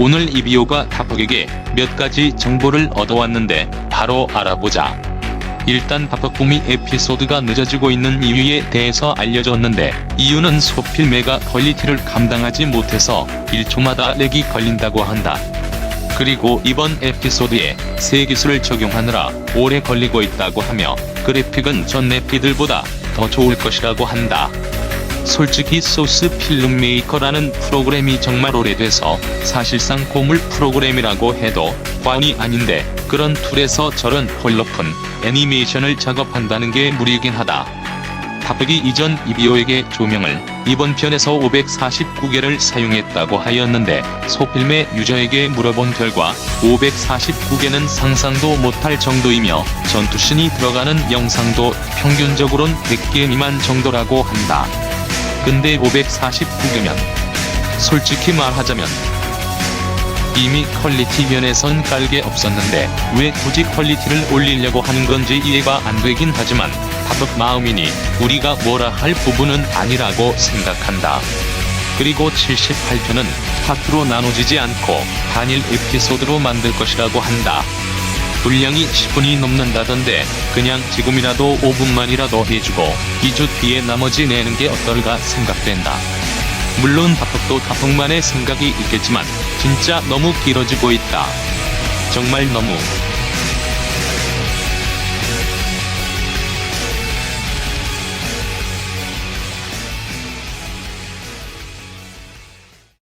오늘 이비오가 다폭에게 몇 가지 정보를 얻어왔는데 바로 알아보자. 일단 바둑꿈이 에피소드가 늦어지고 있는 이유에 대해서 알려줬는데 이유는 소필메가 퀄리티를 감당하지 못해서 1초마다 렉이 걸린다고 한다. 그리고 이번 에피소드에 새 기술을 적용하느라 오래 걸리고 있다고 하며 그래픽은 전 에피들보다 더 좋을 것이라고 한다. 솔직히 소스 필름 메이커라는 프로그램이 정말 오래돼서 사실상 고물 프로그램이라고 해도 과언이 아닌데 그런 툴에서 저런 헐러픈 애니메이션을 작업한다는 게 무리긴 하다. 다백이 이전 이비오에게 조명을 이번 편에서 549개를 사용했다고 하였는데 소필메 유저에게 물어본 결과 549개는 상상도 못할 정도이며 전투신이 들어가는 영상도 평균적으론 100개 미만 정도라고 한다. 근데 549개면 솔직히 말하자면 이미 퀄리티 면에선 깔게 없었는데 왜 굳이 퀄리티를 올리려고 하는 건지 이해가 안 되긴 하지만 다독 마음이니 우리가 뭐라 할 부분은 아니라고 생각한다. 그리고 78편은 파트로 나눠지지 않고 단일 에피소드로 만들 것이라고 한다. 분량이 10분이 넘는다던데 그냥 지금이라도 5분만이라도 해주고 2주 뒤에 나머지 내는 게 어떨까 생각된다. 물론 다폭도 다폭만의 생각이 있겠지만 진짜 너무 길어지고 있다. 정말 너무